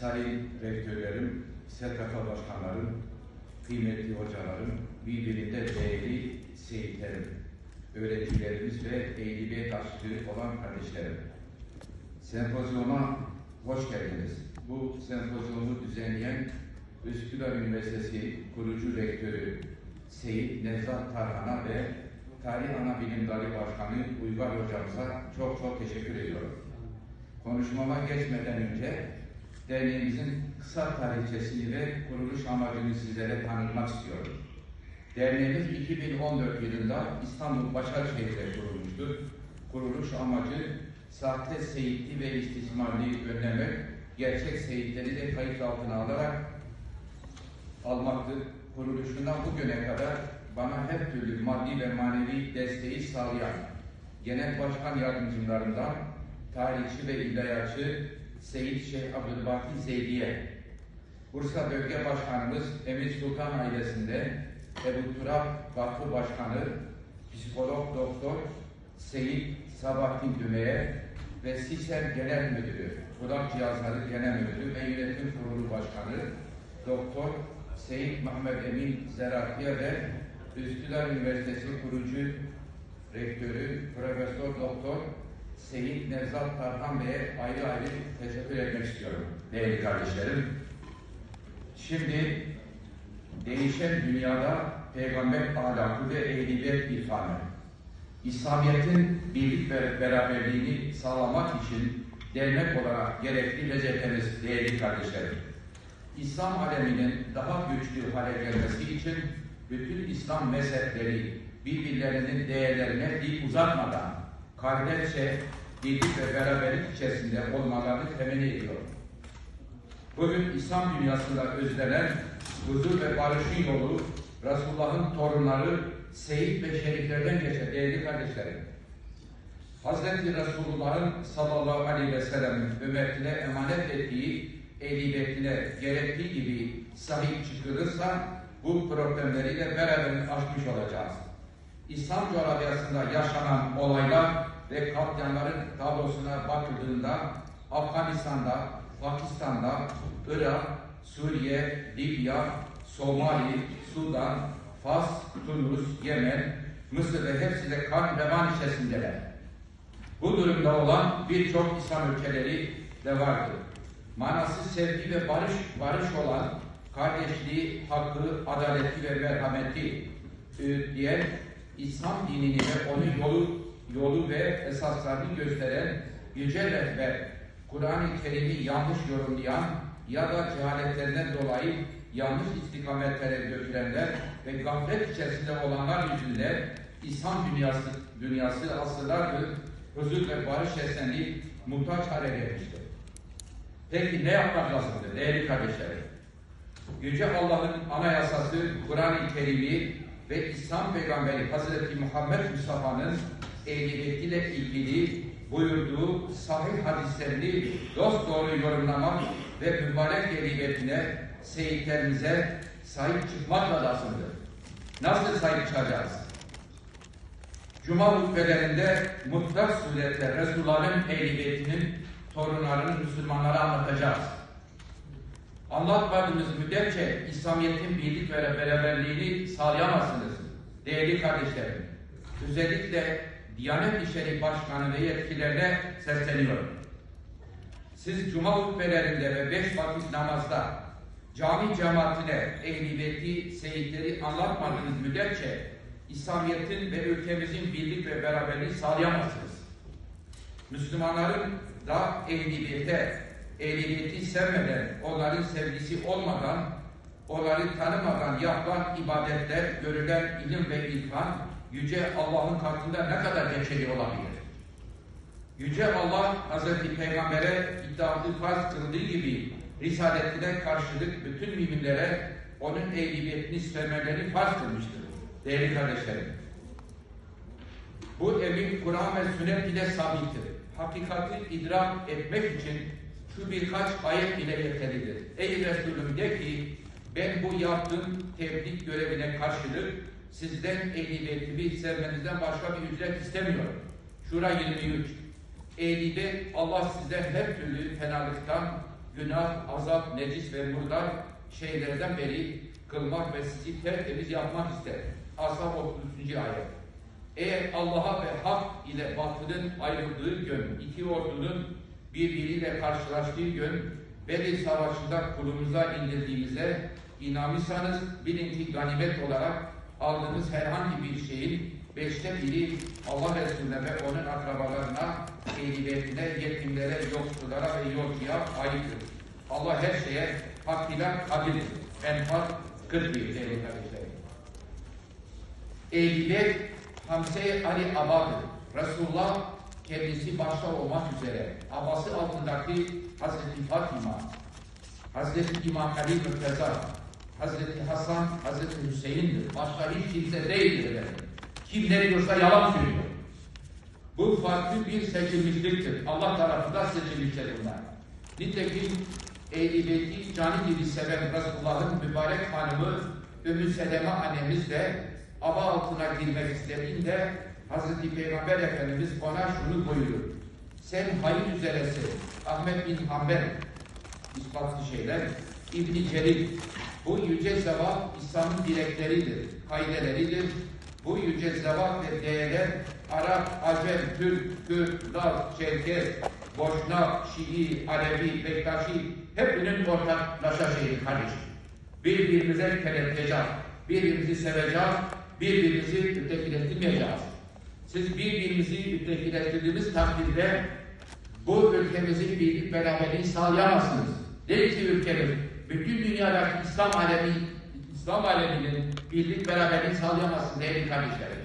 sayın rektörlerim, STK başkanlarım, kıymetli hocalarım, birbirinde değerli seyitlerim, öğrencilerimiz ve eğilime taşıdığı olan kardeşlerim. Sempozyuma hoş geldiniz. Bu sempozyumu düzenleyen Üsküdar Üniversitesi kurucu rektörü Seyit Nevzat Tarhan'a ve Tarih Ana Bilim Dalı Başkanı Uygar Hocamıza çok çok teşekkür ediyorum. Konuşmama geçmeden önce derneğimizin kısa tarihçesini ve kuruluş amacını sizlere tanıtmak istiyorum. Derneğimiz 2014 yılında İstanbul Başakşehir'de kurulmuştur. Kuruluş amacı sahte seyitli ve istismarlıyı önlemek, gerçek seyitleri de kayıt altına alarak almaktır. Kuruluşundan bugüne kadar bana her türlü maddi ve manevi desteği sağlayan Genel Başkan Yardımcılarından tarihçi ve ilahiyatçı Seyit Şeyh Abdülbaki Zeydiye, Bursa Bölge Başkanımız Emir Sultan ailesinde Ebu Turab Vakfı Başkanı, Psikolog Doktor Seyit Sabahattin Düme'ye ve SİSEM Genel Müdürü, Kulak Cihazları Genel Müdürü ve Yönetim Kurulu Başkanı Doktor Seyit Mehmet Emin Zerakiye ve Üsküdar Üniversitesi kurucu rektörü Profesör Doktor Seyit Nevzat Tarhan Bey'e ayrı ayrı teşekkür etmek istiyorum değerli kardeşlerim. Şimdi değişen dünyada peygamber ahlakı ve ehliyet irfanı, İslamiyet'in birlik ve beraberliğini sağlamak için dernek olarak gerekli vazifemiz değerli kardeşlerim. İslam aleminin daha güçlü hale gelmesi için bütün İslam mezhepleri birbirlerinin değerlerine dil uzatmadan kardeşçe birlik ve beraberlik içerisinde olmalarını temenni ediyorum. Bugün İslam dünyasında özlenen huzur ve barışın yolu Resulullah'ın torunları Seyit ve Şeriflerden geçer değerli kardeşlerim. Hazreti Resulullah'ın sallallahu aleyhi ve sellem'in ümmetine emanet ettiği ehli beytine gerektiği gibi sahip çıkılırsa bu problemleriyle beraber aşmış olacağız. İslam coğrafyasında yaşanan olaylar ve katliamların tablosuna bakıldığında Afganistan'da, Pakistan'da, Irak, Suriye, Libya, Somali, Sudan, Fas, Tunus, Yemen, Mısır ve hepsi de kan revan içerisindeler. Bu durumda olan birçok İslam ülkeleri de vardır. Manasız sevgi ve barış, barış olan kardeşliği, hakkı, adaleti ve merhameti diğer İslam dinini ve onun yolu, yolu ve esaslarını gösteren yüce rehber, Kur'an-ı Kerim'i yanlış yorumlayan ya da cehaletlerinden dolayı yanlış istikametlere götürenler ve gaflet içerisinde olanlar yüzünden İslam dünyası, dünyası asırlardır huzur ve barış esenliği muhtaç hale gelmiştir. Peki ne yapmak lazımdır değerli kardeşlerim? Yüce Allah'ın anayasası Kur'an-ı Kerim'i ve İslam Peygamberi Hazreti Muhammed Mustafa'nın ehliyetiyle ilgili buyurduğu sahih hadislerini dost doğru yorumlamak ve mübarek ehliyetine, seyitlerimize sahip çıkmak lazımdır. Nasıl sahip çıkacağız? Cuma hutbelerinde mutlak suretle Resulullah'ın ehliyetinin torunlarını Müslümanlara anlatacağız. Anlatmadığımız müddetçe İslamiyet'in birlik ve beraberliğini sağlayamazsınız. Değerli kardeşlerim, özellikle Diyanet İşleri Başkanı ve yetkililerine sesleniyorum. Siz cuma hutbelerinde ve beş vakit namazda cami cemaatine ehliyeti, seyitleri anlatmadığınız müddetçe İslamiyet'in ve ülkemizin birlik ve beraberliği sağlayamazsınız. Müslümanların da ehliyete, ehliyeti sevmeden, onların sevgisi olmadan, onları tanımadan yapılan ibadetler, görülen ilim ve irfan, Yüce Allah'ın katında ne kadar geçerli olabilir? Yüce Allah Hazreti Peygamber'e iddialı farz kıldığı gibi Risaletine karşılık bütün müminlere onun ehliyetini sevmelerini farz kılmıştır. Değerli kardeşlerim. Bu emin Kur'an ve sünnet ile sabittir. Hakikati idrak etmek için şu birkaç ayet ile yeterlidir. Ey Resulüm de ki ben bu yaptığım tebliğ görevine karşılık sizden ehliyetimi sevmenizden başka bir ücret istemiyorum. Şura 23. Ehliyet Allah sizden her türlü fenalıktan, günah, azap, necis ve murdar şeylerden beri kılmak ve sizi tertemiz yapmak ister. Ashab 33. ayet. Eğer Allah'a ve hak ile batılın ayrıldığı gün, iki ordunun birbiriyle karşılaştığı gün, Bedir Savaşı'nda kulumuza indirdiğimize inanmışsanız bilin ki ganimet olarak aldığınız herhangi bir şeyin beşte biri Allah Resulüne ve onun akrabalarına, ehliyetine, yetimlere, yoksullara ve yolcuya aittir. Allah her şeye hakkıyla kadirdir. Enfal 41 değerli kardeşlerim. Ehliyet Hamse Ali Abad'dır. Resulullah kendisi başta olmak üzere abası altındaki Hazreti Fatima, Hazreti İmam Ali Mürteza, Hazreti Hasan, Hazreti Hüseyin'dir. Başka hiç kimse değildir efendim. Kim ne yalan söylüyor. Bu farklı bir seçilmişliktir. Allah tarafından seçilmişler bunlar. Nitekim Ehl-i Beyti canı gibi seven Resulullah'ın mübarek hanımı Ümmü Seleme annemiz de aba altına girmek istediğinde Hazreti Peygamber Efendimiz ona şunu buyurur. Sen hayır üzeresin. Ahmet bin Hanbel ispatlı şeyler. İbn-i Celil. Bu yüce zevat İslam'ın direkleridir, kaideleridir. Bu yüce zevat ve değerler Arap, Acem, Türk, Kürt, Laz, Çerkez, Boşnak, Şii, Alevi, Bektaşi hepsinin ortaklaşa şeyi kardeşim. Birbirimize kelepeceğiz, birbirimizi seveceğiz, birbirimizi ötekileştirmeyeceğiz. Siz birbirimizi ötekileştirdiğimiz takdirde bu ülkemizin birlik beraberliğini sağlayamazsınız. Değil ki ülkemiz, bütün dünyadaki İslam alemi, İslam aleminin birlik beraberliğini sağlayamazsın değerli kardeşlerim.